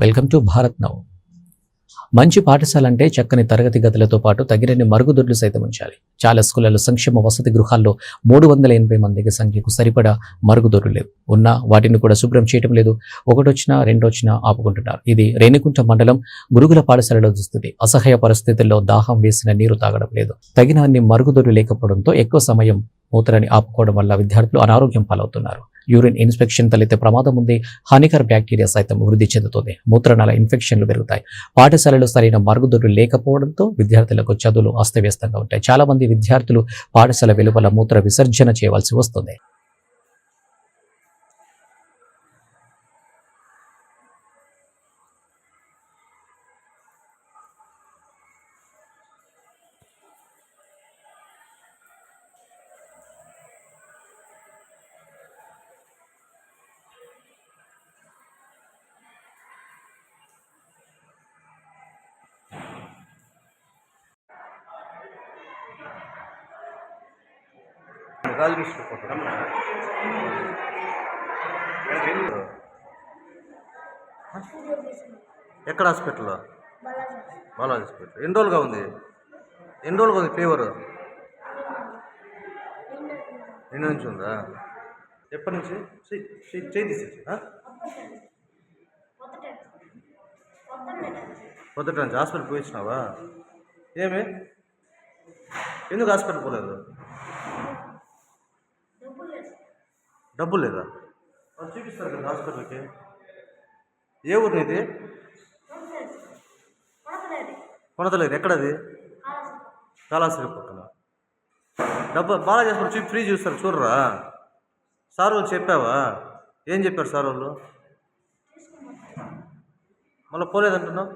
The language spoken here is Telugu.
Welcome to Bharat now. మంచి పాఠశాల అంటే చక్కని తరగతి గదులతో పాటు తగినన్ని మరుగుదొడ్లు సైతం ఉంచాలి. చాలా స్కూళ్ళలో సంక్షేమ వసతి గృహాల్లో మూడు వందల ఎనభై మందికి సంఖ్యకు సరిపడా మరుగుదొడ్లు లేవు. ఉన్నా వాటిని కూడా శుభ్రం చేయడం లేదు. ఒకటొచ్చినా రెండొచ్చినా ఆపుకుంటున్నారు. ఇది రేణికుంట మండలం గురుగుల పాఠశాలలో దుస్థితి అసహ్య పరిస్థితుల్లో దాహం వేసిన నీరు తాగడం లేదు. తగిన అన్ని మరుగుదొడ్లు లేకపోవడంతో ఎక్కువ సమయం మూత్రాన్ని ఆపుకోవడం వల్ల విద్యార్థులు అనారోగ్యం పాలవుతున్నారు. యూరిన్ ఇన్స్పెక్షన్ తలెత్తే ప్రమాదం ఉంది. హానికర బ్యాక్టీరియా సైతం వృద్ధి చెందుతుంది. మూత్రనాళ ఇన్ఫెక్షన్లు పెరుగుతాయి. పాఠశాలలో సరైన మరుగుదొడ్లు లేకపోవడంతో విద్యార్థులకు చదువులు అస్తవ్యస్తంగా ఉంటాయి. చాలా మంది విద్యార్థులు పాఠశాల వెలుపల మూత్ర విసర్జన చేయవలసి వస్తుంది. రాజకృష్ణ తీసుకుంటాం ఎక్కడ హాస్పిటల్లో? బాలాజీ హాస్పిటల్. ఎన్ని రోజులుగా ఉంది? ఎన్ని రోజులుగా ఉంది ఫీవర్? నిన్న నుంచి ఉందా? ఎప్పటి నుంచి? చెయ్యి తీసేసి పొద్దుట నుంచి హాస్పిటల్ పోయించినావా ఏమి? ఎందుకు హాస్పిటల్ పోలేదు? డబ్బు లేదా? వాళ్ళు చూపిస్తారు కదా హాస్పిటల్కి. ఏ ఊరు ఇది? కొనతలేదు? ఎక్కడది? కాలాశ్రీ పక్కన. డబ్బు బాగా చేస్తారు చూపి ఫ్రీ చూస్తారు చూడరా? సార్ వాళ్ళు చెప్పావా? ఏం చెప్పారు సార్ వాళ్ళు? మళ్ళీ పోలేదంటున్నావు?